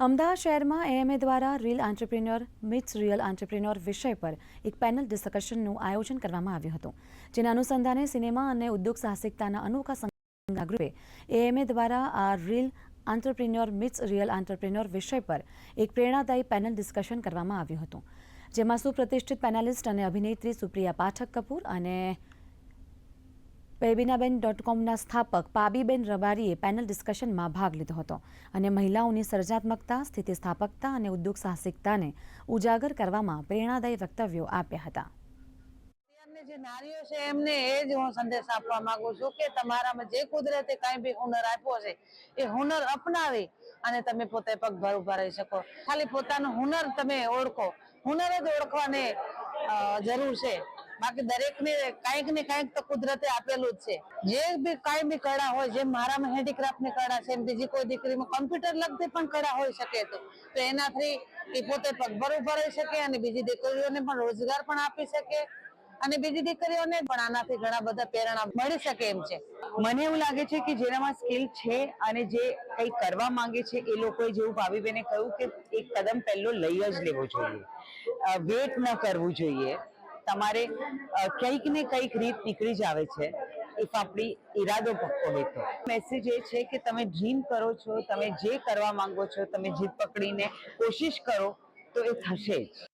અમદાવાદ શહેરમાં એએમએ દ્વારા reel આન્ટરપ્રિન્યોર મિટ્સ real આન્ટરપ્રિન્યોર વિષય પર એક પેનલ ડિસ્કશનનું આયોજન કરવામાં આવ્યું હતું, જેના અનુસંધાને સિનેમા અને ઉદ્યોગ સાહસિકતાના અનોખા ગ્રુપે એએમએ દ્વારા આ રીલ આન્ટરપ્રિન્યોર મિટ્સ રિયલ આન્ટરપ્રિન્યોર વિષય પર એક પ્રેરણાદાયી પેનલ ડિસ્કશન કરવામાં આવ્યું હતું, જેમાં સુપ્રતિષ્ઠિત પેનલિસ્ટ અને અભિનેત્રી સુપ્રિયા પાઠક કપૂર અને બેબીનાબેન ડોટ કોમના સ્થાપક પાબીબેન રબારીએ પેનલ ડિસ્કશનમાં ભાગ લીધો હતો અને મહિલાઓની સર્જનાત્મકતા સ્થિતિસ્થાપકતા અને ઉદ્યોગ સાહસિકતાને ઉજાગર કરવામાં પ્રેરણાદાયી વક્તવ્યો આપ્યા હતા. જે નારીઓ છે, એમને એ જ હું સંદેશ આપવા માંગુ છું કે તમારામાં જે કુદરતે કાંઈ બી હુનર આપ્યો છે, એ હુનર અપનાવી અને તમે પોતે પગભર ઊભા રહી શકો. ખાલી પોતાનું હુનર તમે ઓળખો. હુનર જ ઓળખવાને જરૂર છે. બાકી દરેકને કાંઈક ને કાંઈક તો કુદરતે આપેલું જ છે. જે બી કાંઈ બી કળા હોય, જેમ મારામાં હેન્ડીક્રાફ્ટની કળા છે બીજી કોઈ દીકરીમાં કમ્પ્યુટર લગતી પણ કળા હોઈ શકે તો. તો એનાથી એ પોતે પગભર ઊભા રહી શકે અને બીજી દીકરીઓને પણ રોજગાર પણ આપી શકે અને બીજી દીકરીઓને પણ આનાથી ઘણા બધા પ્રેરણા મળી શકે એમ છે. મને એવું લાગે છે કે જેનામાં સ્કિલ છે અને જે કંઈ કરવા માંગે છે, એ લોકોએ જેવું ભાભીબેને કહ્યું કે એક કદમ પહેલો લઈ જ લેવો જોઈએ. વેટ ન કરવું જોઈએ. તમારે કંઈક ને કંઈક રીત નીકળી જ આવે છે. ઇફ આપણી ઈરાદો પક્કો હોય તો મેસેજ એ છે કે તમે ડ્રીમ કરો છો, તમે જે કરવા માંગો છો, તમે જીદ પકડીને કોશિશ કરો, તો એ થશે જ.